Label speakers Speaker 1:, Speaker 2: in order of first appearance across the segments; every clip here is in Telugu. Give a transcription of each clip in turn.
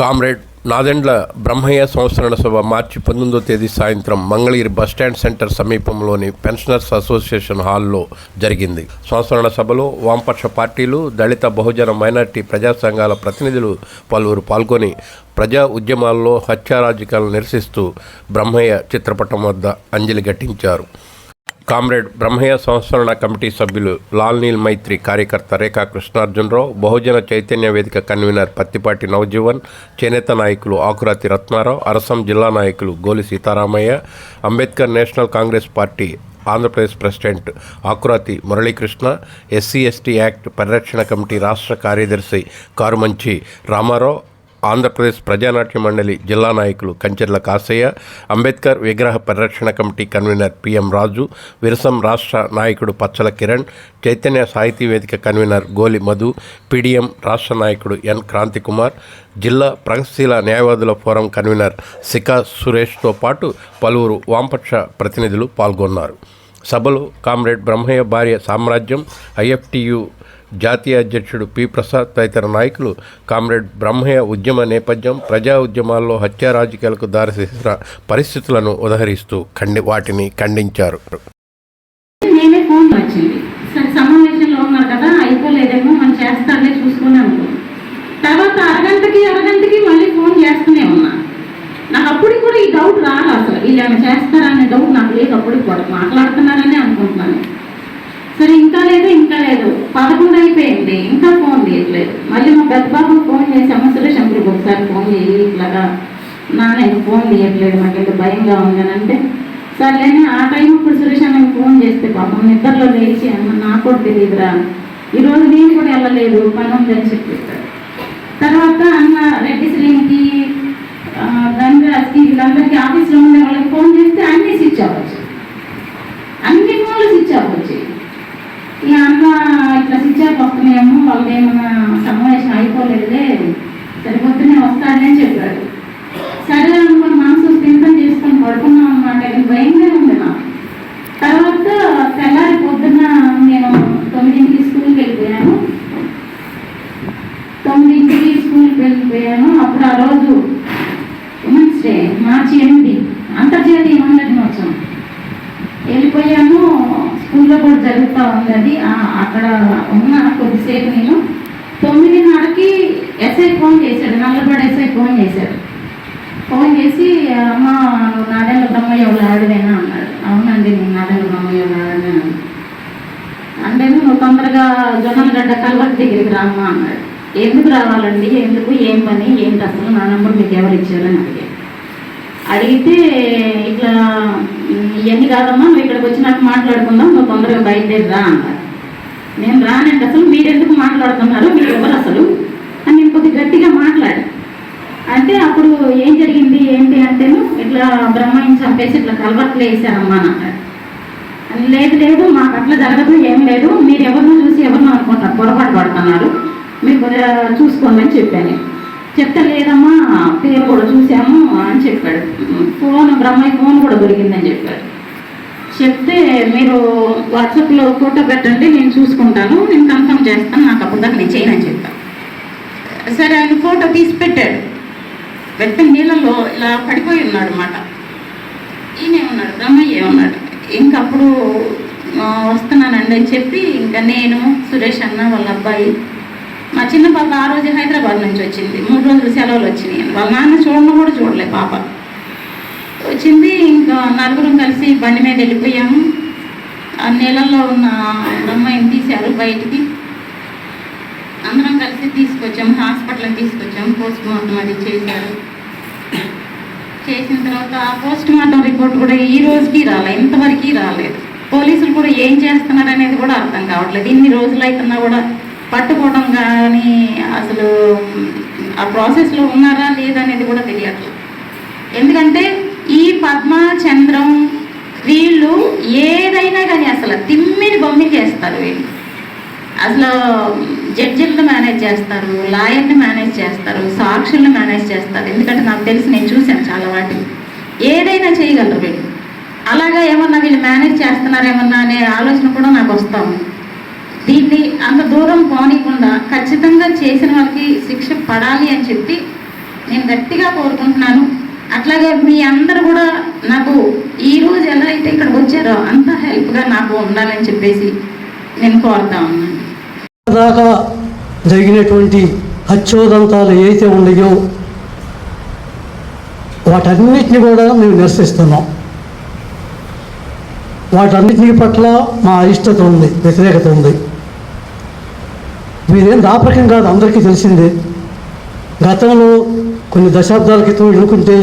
Speaker 1: కామ్రేడ్ నాదెండ్ల బ్రహ్మయ్య సంవత్సరణ సభ మార్చి పంతొమ్మిదో తేదీ సాయంత్రం మంగళగిరి బస్టాండ్ సెంటర్ సమీపంలోని పెన్షనర్స్ అసోసియేషన్ హాల్లో జరిగింది. సంవత్సరణ సభలో వామపక్ష పార్టీలు దళిత బహుజన మైనార్టీ ప్రజా సంఘాల ప్రతినిధులు పలువురు పాల్గొని ప్రజా ఉద్యమాల్లో హత్యారాజకాలను నిరసిస్తూ బ్రహ్మయ్య చిత్రపటం వద్ద అంజలి ఘటించారు. కామ్రేడ్ బ్రహ్మయ్య సంస్మరణ కమిటీ సభ్యులు లాల్ నీల్ మైత్రి కార్యకర్త రేఖా కృష్ణార్జునరావు బహుజన చైతన్య వేదిక కన్వీనర్ పత్తిపాటి నవజీవన్ చేనేత నాయకులు ఆకురాతి రత్నారావు అరసం జిల్లా నాయకులు Goli Seetharamaiah Ambedkar national Congress party Andhra Pradesh president Akurathi Muralikrishna SC ST act పరిరక్షణ కమిటీ రాష్ట్ర కార్యదర్శి కారుమంచి రామారావు ఆంధ్రప్రదేశ్ ప్రజానాట్య మండలి జిల్లా నాయకులు కంచెర్ల కాసయ్య అంబేద్కర్ విగ్రహ పరిరక్షణ committee convener P M Raju Virasam రాష్ట్ర నాయకుడు పచ్చల కిరణ్ చైతన్య సాహితీ వేదిక కన్వీనర్ గోలి మధు పిడిఎం రాష్ట్ర నాయకుడు ఎన్ క్రాంతికుమార్ జిల్లా ప్రగతిశీల న్యాయవాదుల ఫోరం కన్వీనర్ సికా సురేష్తో పాటు పలువురు వామపక్ష ప్రతినిధులు పాల్గొన్నారు. సభలో కామ్రేడ్ బ్రహ్మయ్య భార్య సామ్రాజ్యం ఐఎఫ్టియు జాతీయ అధ్యక్షుడు పి. ప్రసాద్ తదితర నాయకులు కామ్రేడ్ బ్రహ్మయ్య ఉద్యమ నేపథ్యం ప్రజా ఉద్యమాల్లో హత్యా రాజకీయాలకు దారితీసిన పరిస్థితులను ఉదహరిస్తూ ఖండి వాటిని ఖండించారు.
Speaker 2: తర్వాత అరగంటకి అరగంటకి మళ్ళీ ఫోన్ చేస్తూనే ఉన్నా. నాకు అప్పటికి కూడా ఈ డౌట్ రాదు అసలు. వీళ్ళు ఏమైనా చేస్తారా అనే డౌట్ నాకు లేదు అప్పటికి కూడా. మాట్లాడుతున్నారని అనుకుంటున్నాను. సరే ఇంకా లేదు ఇంకా లేదు. పదకొండు అయిపోయింది. ఇంకా ఫోన్ తీయట్లేదు మళ్ళీ మా పెద్ద బాబు ఫోన్ చేసాము సురేష్ అంకుల్కి ఒకసారి ఫోన్ చేయి ఇట్లాగా. నాన్న నేను ఫోన్ తీయట్లేదు నాకు ఎంత భయంగా ఉందనంటే అంటే సర్లేని ఆ టైం ఇప్పుడు సురేష్ అన్న ఫోన్ చేస్తే పాపం నిద్రలో లేచి అమ్మ నాకు కూడా తెలియదురా. ఈరోజు నేను కూడా వెళ్ళలేదు పని ఉందని చెప్పి తర్వాత అన్న రెడ్డి శ్రీనికి గంగరాజ్కి వీళ్ళందరికీ ఆఫీస్లో ఉండే వాళ్ళకి ఫోన్ చేస్తే అన్ని స్విచ్ అవ్వచ్చు అన్ని ఫోన్లు స్విచ్ అవ్వచ్చు ఈ అమ్మ ఇట్లా స్విచ్ ఆఫ్ వస్తున్నాయేమో సమావేశం అయిపోలేదులే సరిపోతూనే వస్తాడని చెప్పారు. చెప్పాడు సరే అనుకుని మనసు స్థిమితం చేసుకొని పడుకున్నాం అన్నమాట ఇది భయంగా ఉంది నాకు తర్వాత తెల్లారి పొద్దున్న నేను తొమ్మిదింటికి స్కూల్కి వెళ్ళిపోయాను తొమ్మిదింటికి స్కూల్కి వెళ్ళిపోయాను అప్పుడు ఆ రోజు ఉమెన్స్ డే మార్చి ఎనిమిది అంతర్జాతీయ మహిళా దినోత్సవం వెళ్ళిపోయాను స్కూల్లో కూడా జరుగుతూ ఉంది అది ఆ, అక్కడ ఉన్న కొద్దిసేపు నేను తొమ్మిదిన్నరకి ఎస్ఐ ఫోన్ చేశాడు నల్లబడి ఎస్ఐ ఫోన్ చేశాడు ఫోన్ చేసి అమ్మ నువ్వు నాదెల్ల బ్రహ్మయ్య ఆడివేనా? అన్నాడు. అవునండి నేను నాదెల్ల బ్రహ్మయ్య ఆడనే అంటే నువ్వు తొందరగా జొన్నలగడ్డ కల్వర్ దగ్గరికి రామ్మా అన్నాడు. ఎందుకు రావాలండి? ఎందుకు? ఏం పని? ఏంటి అసలు? నా నంబర్ మీకు ఎవరు ఇచ్చారని అడిగాను అడిగితే ఇట్లా ఇవన్నీ కాదమ్మా నువ్వు ఇక్కడికి వచ్చినాక మాట్లాడుకుందాం నువ్వు తొందరగా బయలుదేరి రా అన్నారు నేను రానండి అసలు మీరు ఎందుకు మాట్లాడుతున్నారు? మీరు ఎవరు అసలు? అని నేను కొద్దిగా గట్టిగా అంటే అప్పుడు ఏం జరిగింది ఏంటి అంటేను ఇట్లా బ్రహ్మని చంపేసి ఇట్లా కలవట్లు వేసారమ్మా అని అన్నాడు లేదు లేదు మాకు అట్లా జరగదు ఏం లేదు. మీరు ఎవరినో చూసి ఎవరినో అనుకుంటారు పొరపాటు పడుతున్నారు. మీరు చూసుకోండి అని చెప్పాను. చెప్తే లేదమ్మా పేరు కూడా చూసాము అని చెప్పాడు. ఫోన్ బ్రహ్మయ్య ఫోన్ కూడా దొరికిందని చెప్పాడు. చెప్తే మీరు వాట్సాప్లో ఫోటో పెట్టండి నేను చూసుకుంటాను. నేను కన్ఫర్మ్ చేస్తాను నాకు అప్పుడు దాకా నేను చేయనని చెప్పాను. సరే ఆయన ఫోటో తీసి పెట్టాడు. పెద్ద నీళ్ళలో ఇలా పడిపోయి ఉన్నాడు అనమాట ఈయనే ఉన్నాడు బ్రహ్మయ్య ఉన్నాడు. ఇంకప్పుడు వస్తున్నానండి అని చెప్పి ఇంకా నేను సురేష్ అన్న వాళ్ళ అబ్బాయి మా చిన్న పాప ఆ రోజు హైదరాబాద్ నుంచి వచ్చింది. మూడు రోజులు సెలవులు వచ్చినాయి. వాళ్ళ నాన్న చూడడం కూడా చూడలే పాప. వచ్చింది ఇంకా నలుగురం కలిసి బండి మీద వెళ్ళిపోయాము. ఆ నీళ్ళల్లో ఉన్న అమ్మాయిని తీశారు బయటికి. అందరం కలిసి తీసుకొచ్చాము హాస్పిటల్కి తీసుకొచ్చాము పోస్ట్ మార్టం అది చేశారు. చేసిన తర్వాత ఆ పోస్ట్ మార్టం రిపోర్ట్ కూడా ఈ రోజుకి రాలే ఇంతవరకు రాలేదు పోలీసులు కూడా ఏం చేస్తున్నారు అనేది కూడా అర్థం కావట్లేదు. ఇన్ని రోజులు అవుతున్నా కూడా పట్టుకోవడం కానీ అసలు ఆ ప్రాసెస్లో ఉన్నారా లేదా అనేది కూడా తెలియట్లేదు. ఎందుకంటే ఈ పద్మ చంద్రం వీళ్ళు ఏదైనా కానీ అసలు తిమ్మిని బొమ్మిని చేస్తారు వీళ్ళు. అసలు జడ్జిలను మేనేజ్ చేస్తారు లాయర్ని మేనేజ్ చేస్తారు సాక్షుల్ని మేనేజ్ చేస్తారు. ఎందుకంటే నాకు తెలిసి నేను చూశాను చాలా వాటిని. ఏదైనా చేయగలరు వీళ్ళు. అలాగా ఏమన్నా వీళ్ళు మేనేజ్ చేస్తున్నారేమన్నా అనే ఆలోచన కూడా నాకు వస్తాము దీన్ని అంత దూరం పోనీయకుండా ఖచ్చితంగా చేసిన వాళ్ళకి శిక్ష పడాలి అని చెప్పి నేను గట్టిగా కోరుకుంటున్నాను. అట్లాగే మీ అందరు కూడా నాకు ఈ రోజు ఎలా అయితే ఇక్కడికి వచ్చారో అంత హెల్ప్గా నాకు ఉండాలని చెప్పేసి నేను కోరుతా ఉన్నాను.
Speaker 3: దాకా జరిగినటువంటి హత్యోదంతాలు ఏవైతే ఉన్నాయో వాటన్నిటిని కూడా మేము నిరసిస్తున్నాం. వాటన్నిటిని పట్ల మా అయిష్టత ఉంది వ్యతిరేకత ఉంది. మీరేం దాపరికం కాదు అందరికీ తెలిసిందే. గతంలో కొన్ని దశాబ్దాల క్రితం ఎన్నుకుంటే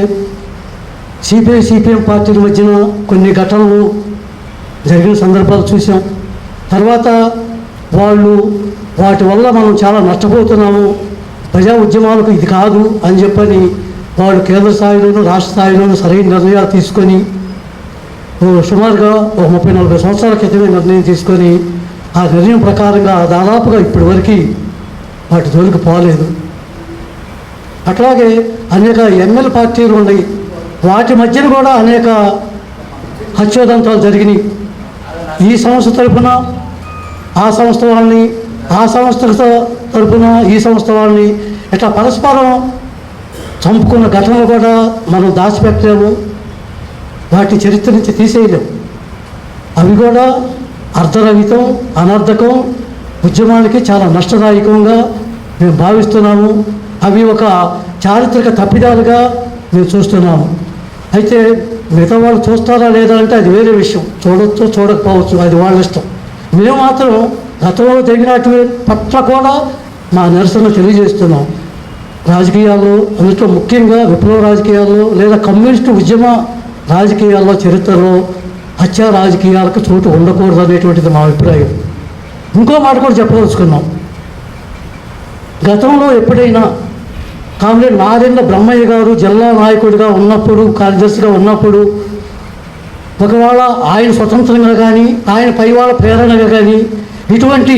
Speaker 3: సిపిఐ సిపిఎం పార్టీల మధ్యన కొన్ని ఘటనలు జరిగిన సందర్భాలు చూసాం తర్వాత వాళ్ళు వాటి వల్ల మనం చాలా నష్టపోతున్నాము. ప్రజా ఉద్యమాలకు ఇది కాదు అని చెప్పని వాళ్ళు కేంద్ర స్థాయిలోనూ రాష్ట్ర స్థాయిలోనూ సరైన నిర్ణయాలు తీసుకొని సుమారుగా ఒక ముప్పై నలభై సంవత్సరాల క్రితమే నిర్ణయం తీసుకొని ఆ నిర్ణయం ప్రకారంగా దాదాపుగా ఇప్పటివరకు వాటి జోలికి పోలేదు. అట్లాగే అనేక ఎమ్మెల్యే పార్టీలు ఉన్నాయి. వాటి మధ్యన కూడా అనేక హత్యోదంతాలు జరిగినాయి. ఈ సంస్థ తరపున ఆ సంస్థ వాళ్ళని ఆ సంస్థతో తరపున ఈ సంస్థ వాళ్ళని ఇట్లా పరస్పరం చంపుకున్న ఘటనలు కూడా మనం దాచిపెట్టలేము. వాటి చరిత్ర నుంచి తీసేయలేము అవి కూడా అర్ధరహితం అనర్థకం ఉద్యమానికి చాలా నష్టదాయకంగా మేము భావిస్తున్నాము. అవి ఒక చారిత్రక తప్పిదాలుగా మేము చూస్తున్నాము. అయితే మిగతా వాళ్ళు చూస్తారా లేదా అంటే అది వేరే విషయం. చూడొచ్చు చూడకపోవచ్చు అది వాళ్ళ ఇష్టం. మేము మాత్రం గతంలో జరిగినటువంటి పట్ల కూడా మా నిరసన తెలియజేస్తున్నాం. రాజకీయాల్లో అందులో ముఖ్యంగా విప్లవ రాజకీయాల్లో లేదా కమ్యూనిస్టు ఉద్యమ రాజకీయాల్లో చరిత్రలో హత్యా రాజకీయాలకు చోటు ఉండకూడదు అనేటువంటిది మా అభిప్రాయం. ఇంకో మాట కూడా చెప్పదలుచుకున్నాం. గతంలో ఎప్పుడైనా కామ్రేడ్ నారెండ్ర బ్రహ్మయ్య గారు జిల్లా నాయకుడిగా ఉన్నప్పుడు కార్యదర్శిగా ఉన్నప్పుడు ఒకవేళ ఆయన స్వతంత్రంగా కానీ ఆయన పైవాళ్ళ ప్రేరణగా కానీ ఇటువంటి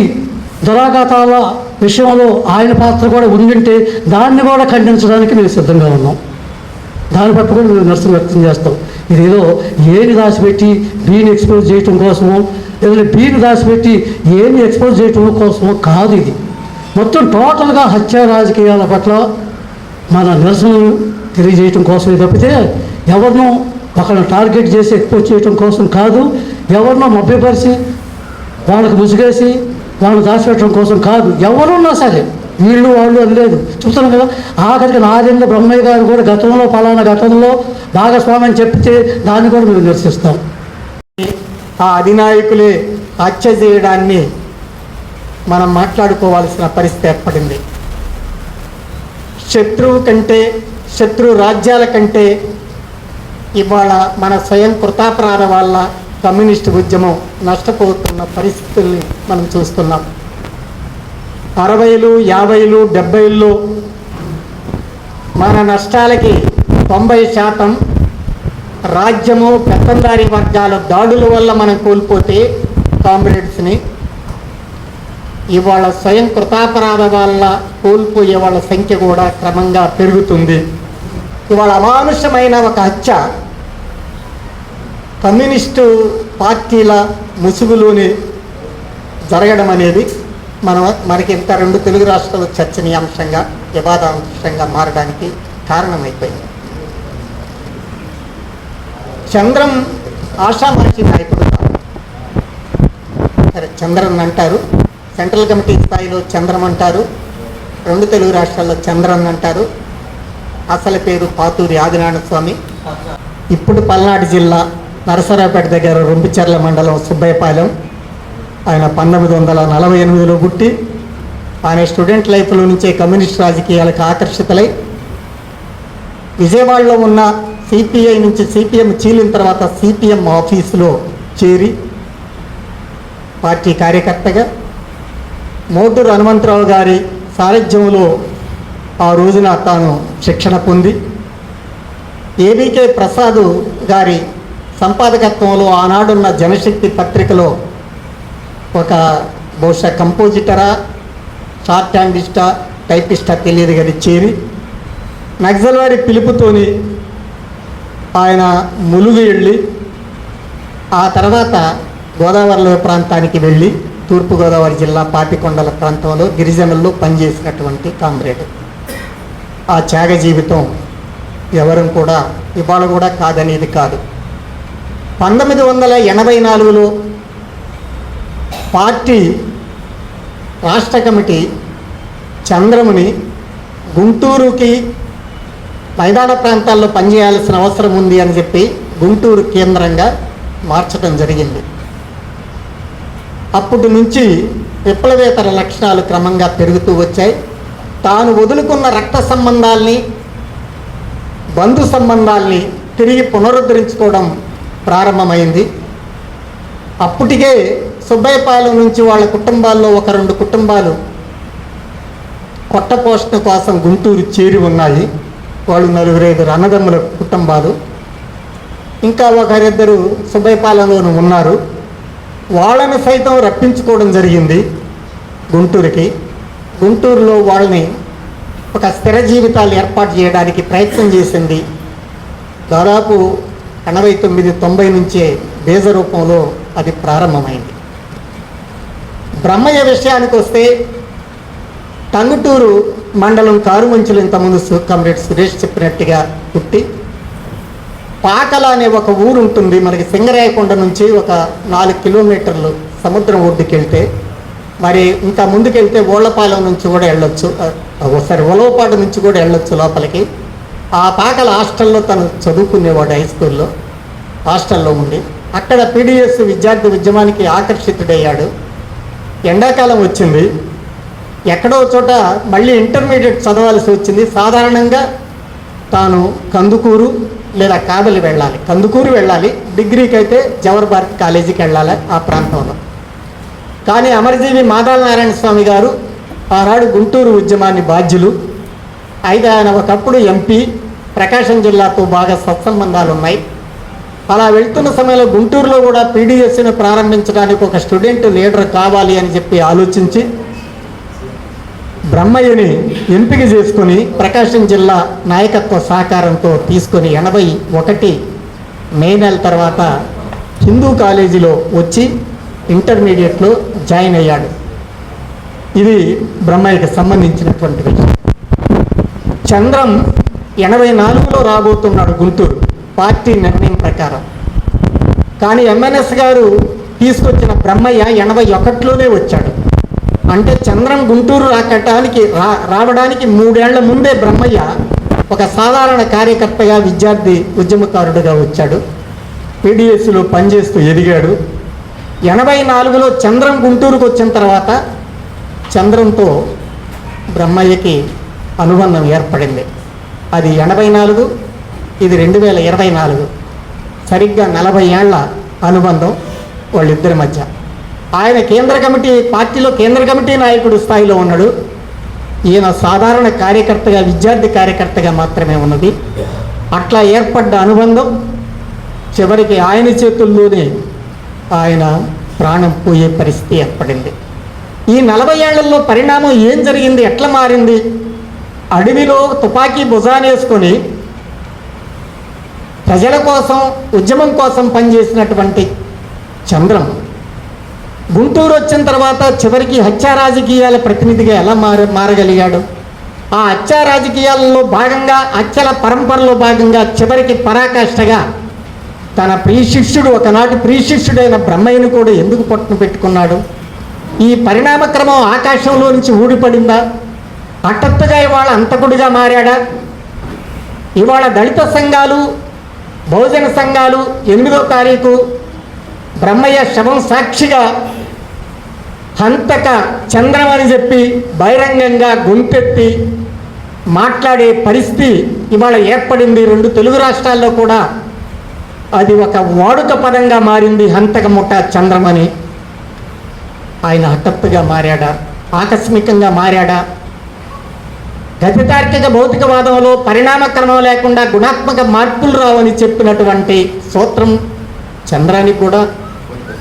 Speaker 3: దురాఘాతాల విషయంలో ఆయన పాత్ర కూడా ఉండింటే దాన్ని కూడా ఖండించడానికి మేము సిద్ధంగా ఉన్నాం. దాని పట్ల కూడా మేము నిరసన వ్యక్తం చేస్తాం. ఇదేదో ఏని దాచిపెట్టి బీని ఎక్స్పోజ్ చేయటం కోసమో లేదంటే బీని దాచిపెట్టి ఏని ఎక్స్పోజ్ చేయటం కోసమో కాదు ఇది. మొత్తం టోటల్గా హత్య రాజకీయాల పట్ల మన నిరసనలు తెలియజేయటం కోసమే తప్పితే ఎవరినో అక్కడ టార్గెట్ చేసి ఎక్స్పోజ్ చేయటం కోసం కాదు ఎవరినో మభ్యపరిచి వాళ్ళకి ముసుగేసి వాళ్ళు దాచిపెట్టడం కోసం కాదు ఎవరున్నా సరే వీళ్ళు వాళ్ళు అని లేదు. చూస్తున్నాం కదా ఆఖరికి నారాయణ బ్రహ్మయ్య గారు కూడా గతంలో పలానా గతంలో భాగస్వామి అని చెప్తే దాన్ని కూడా మేము నిరసిస్తాం
Speaker 4: ఆ అధినాయకులే హత్య చేయడాన్ని మనం మాట్లాడుకోవాల్సిన పరిస్థితి ఏర్పడింది. శత్రువు కంటే శత్రు రాజ్యాల కంటే ఇవాళ మన స్వయం కృతాపరాధ వల్ల కమ్యూనిస్టు ఉద్యమం నష్టపోతున్న పరిస్థితుల్ని మనం చూస్తున్నాం. అరవైలు యాభైలు డెబ్బైల్లో మన నష్టాలకి తొంభై శాతం రాజ్యము పెత్తందారి వర్గాల దాడుల వల్ల మనం కోల్పోతే కామ్రేడ్స్ని ఇవాళ స్వయం కృతాపరాధ వల్ల కోల్పోయే వాళ్ళ సంఖ్య కూడా క్రమంగా పెరుగుతుంది. ఇవాళ అమానుషమైన ఒక హత్య. కమ్యూనిస్టు పార్టీల ముసుగులోనే జరగడం అనేది మన మనకి ఇంత రెండు తెలుగు రాష్ట్రాలు చర్చనీయాంశంగా వివాదాంశంగా మారడానికి కారణమైపోయింది. చంద్రం ఆషామాషి నాయకుడు. సరే చంద్రన్ అంటారు. సెంట్రల్ కమిటీ స్థాయిలో చంద్రం అంటారు. రెండు తెలుగు రాష్ట్రాల్లో చంద్రన్ అంటారు. అసలు పేరు పాతూరి ఆదినారాయణ స్వామి. ఇప్పుడు పల్నాడు జిల్లా నరసరావుపేట దగ్గర రొంపిచెర్ల మండలం సుబ్బయ్యపాలెం. ఆయన పంతొమ్మిది వందల నలభై ఎనిమిదిలో పుట్టి ఆయన స్టూడెంట్ లైఫ్లో నుంచే కమ్యూనిస్ట్ రాజకీయాలకు ఆకర్షితులై విజయవాడలో ఉన్న సిపిఐ నుంచి సిపిఎం చీలిన తర్వాత సిపిఎం ఆఫీసులో చేరి పార్టీ కార్యకర్తగా మోటూరు హనుమంతరావు గారి సారథ్యంలో ఆ రోజున తాను శిక్షణ పొంది ఏబీకే ప్రసాద్ గారి సంపాదకత్వంలో ఆనాడున్న జనశక్తి పత్రికలో ఒక బహుశా కంపోజిటరా షార్ట్ హ్యాండిస్టా టైపిస్టా తెలియదు కానీ చేరి నక్సల్ వారి పిలుపుతోని ఆయన ములుగు వెళ్ళి ఆ తర్వాత గోదావరిలో ప్రాంతానికి వెళ్ళి తూర్పుగోదావరి జిల్లా పాపికొండల ప్రాంతంలో గిరిజనుల్లో పనిచేసినటువంటి కామ్రేడ్. ఆ త్యాగ జీవితం ఎవరు కూడా ఇవాళ కూడా కాదనేది కాదు. పంతొమ్మిది వందల ఎనభై నాలుగులో పార్టీ రాష్ట్ర కమిటీ చంద్రముని గుంటూరుకి మైదాన ప్రాంతాల్లో పనిచేయాల్సిన అవసరం ఉంది అని చెప్పి గుంటూరు కేంద్రంగా మార్చడం జరిగింది. అప్పటి నుంచి విప్లవేతర లక్షణాలు క్రమంగా పెరుగుతూ వచ్చాయి. తాను వదులుకున్న రక్త సంబంధాల్ని బంధు సంబంధాల్ని తిరిగి పునరుద్ధరించుకోవడం ప్రారంభమైంది. అప్పటికే సుబ్బయ్యపాలెం నుంచి వాళ్ళ కుటుంబాల్లో ఒక రెండు కుటుంబాలు కొట్ట పోషణ కోసం గుంటూరు చేరి ఉన్నాయి. వాళ్ళు నలుగురైదురు అన్నదమ్ముల కుటుంబాలు. ఇంకా ఒకరిద్దరు సుబ్బయ్యపాలెంలోనూ ఉన్నారు. వాళ్ళని సైతం రప్పించుకోవడం జరిగింది గుంటూరుకి. గుంటూరులో వాళ్ళని ఒక స్థిర జీవితాలు ఏర్పాటు చేయడానికి ప్రయత్నం చేసింది. దాదాపు ఎనభై తొమ్మిది తొంభై నుంచే బీజ రూపంలో అది ప్రారంభమైంది. బ్రహ్మయ్య విషయానికి వస్తే టంగుటూరు మండలం కారుమంచులు ఇంతకుముందు సు- కామ్రేడ్ సురేష్ చెప్పినట్టుగా పుట్టి పాకల అనే ఒక ఊరు ఉంటుంది మనకి సింగరాయకొండ నుంచి ఒక నాలుగు కిలోమీటర్లు సముద్రం ఒడ్డుకి వెళ్తే మరి ఇంకా ముందుకెళ్తే ఓళ్ళపాలెం నుంచి కూడా వెళ్ళొచ్చు. ఒకసారి ఒలవపాడు నుంచి కూడా వెళ్ళొచ్చు లోపలికి. ఆ పాకల హాస్టల్లో తను చదువుకునేవాడు హై స్కూల్లో హాస్టల్లో ఉండి. అక్కడ పీడిఎస్ విద్యార్థి ఉద్యమానికి ఆకర్షితుడయ్యాడు. ఎండాకాలం వచ్చింది. ఎక్కడో చోట మళ్ళీ ఇంటర్మీడియట్ చదవాల్సి వచ్చింది. సాధారణంగా తాను కందుకూరు లేదా కాదలి వెళ్ళాలి. కందుకూరు వెళ్ళాలి. డిగ్రీకి అయితే జవహర్ భారత్ కాలేజీకి వెళ్ళాలి ఆ ప్రాంతంలో. కానీ అమరజీవి మాదాల నారాయణ స్వామి గారు ఆనాడు గుంటూరు ఉద్యమాన్ని బాధ్యులు. అయితే ఆయన ఒకప్పుడు ఎంపీ ప్రకాశం జిల్లాతో బాగా సత్సంబంధాలు ఉన్నాయి. అలా వెళ్తున్న సమయంలో గుంటూరులో కూడా పీడిఎస్ని ప్రారంభించడానికి ఒక స్టూడెంట్ లీడర్ కావాలి అని చెప్పి ఆలోచించి బ్రహ్మయ్యని ఎంపిక చేసుకొని ప్రకాశం జిల్లా నాయకత్వ సహకారంతో తీసుకొని ఎనభై ఒకటి మే నెల తర్వాత హిందూ కాలేజీలో వచ్చి ఇంటర్మీడియట్లో జాయిన్ అయ్యాడు. ఇది బ్రహ్మయ్యకి సంబంధించినటువంటి విషయం. చంద్రం ఎనభై నాలుగులో రాబోతున్నాడు గుంటూరు పార్టీ నిర్ణయం ప్రకారం. కానీ ఎంఎన్ఎస్ గారు తీసుకొచ్చిన బ్రహ్మయ్య ఎనభై ఒకటిలోనే వచ్చాడు. అంటే చంద్రం గుంటూరు రాకటానికి రా రావడానికి మూడేళ్ళ ముందే బ్రహ్మయ్య ఒక సాధారణ కార్యకర్తగా విద్యార్థి ఉద్యమకారుడుగా వచ్చాడు. పీడిఎస్లో పనిచేస్తూ ఎదిగాడు. ఎనభై నాలుగులో చంద్రం గుంటూరుకు వచ్చిన తర్వాత చంద్రంతో బ్రహ్మయ్యకి అనుబంధం ఏర్పడింది. అది ఎనభై నాలుగు ఇది రెండు వేల ఇరవై నాలుగు. సరిగ్గా నలభై ఏళ్ళ అనుబంధం వాళ్ళిద్దరి మధ్య. ఆయన కేంద్ర కమిటీ పార్టీలో కేంద్ర కమిటీ నాయకుడు స్థాయిలో ఉన్నాడు. ఈయన సాధారణ కార్యకర్తగా విద్యార్థి కార్యకర్తగా మాత్రమే ఉన్నది. అట్లా ఏర్పడ్డ అనుబంధం చివరికి ఆయన చేతుల్లోనే ఆయన ప్రాణం పోయే పరిస్థితి ఏర్పడింది. ఈ నలభై ఏళ్ళలో పరిణామం ఏం జరిగింది? ఎట్లా మారింది? అడవిలో తుపాకీ భుజానేసుకొని ప్రజల కోసం ఉద్యమం కోసం పనిచేసినటువంటి చంద్రం గుంటూరు వచ్చిన తర్వాత చివరికి హత్యా రాజకీయాల ప్రతినిధిగా ఎలా మార మారగలిగాడు? ఆ హత్యా రాజకీయాలలో భాగంగా హత్యల పరంపరలో భాగంగా చివరికి పరాకాష్ఠగా తన ప్రియ శిష్యుడు ఒకనాటి ప్రియ శిష్యుడైన బ్రహ్మయ్యను కూడా ఎందుకు పట్టును పెట్టుకున్నాడు? ఈ పరిణామక్రమం ఆకాశంలో నుంచి ఊడిపడిందా? హఠాత్తుగా ఇవాళ అంతకుడిగా మారాడా? ఇవాళ దళిత సంఘాలు బహుజన సంఘాలు ఎనిమిదో తారీఖు బ్రహ్మయ్య శవం సాక్షిగా హంతక చంద్రం అని చెప్పి బహిరంగంగా గొంతెత్తి మాట్లాడే పరిస్థితి ఇవాళ ఏర్పడింది. రెండు తెలుగు రాష్ట్రాల్లో కూడా అది ఒక వాడుక పదంగా మారింది హంతకముఠ చంద్రమని ఆయన హఠాత్తుగా మారాడా? ఆకస్మికంగా మారాడా? గతితార్కిక భౌతికవాదంలో పరిణామ క్రమం లేకుండా గుణాత్మక మార్పులు రావని చెప్పినటువంటి సూత్రం చంద్రానికి కూడా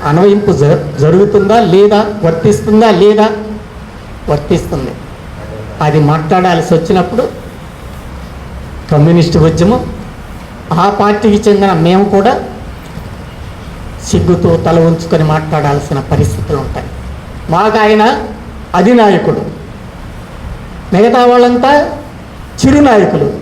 Speaker 4: అన్వయింపు జ- జరుగుతుందా లేదా? వర్తిస్తుందా లేదా? వర్తిస్తుంది. అది మాట్లాడాల్సి వచ్చినప్పుడు కమ్యూనిస్ట్ ఉద్యమం ఆ పార్టీకి చెందిన మేము కూడా సిగ్గుతో తల ఉంచుకొని మాట్లాడాల్సిన పరిస్థితులు ఉంటాయి. మాకు ఆయన అధినాయకుడు. మిగతా వాళ్ళంతా చిరునాయకులు.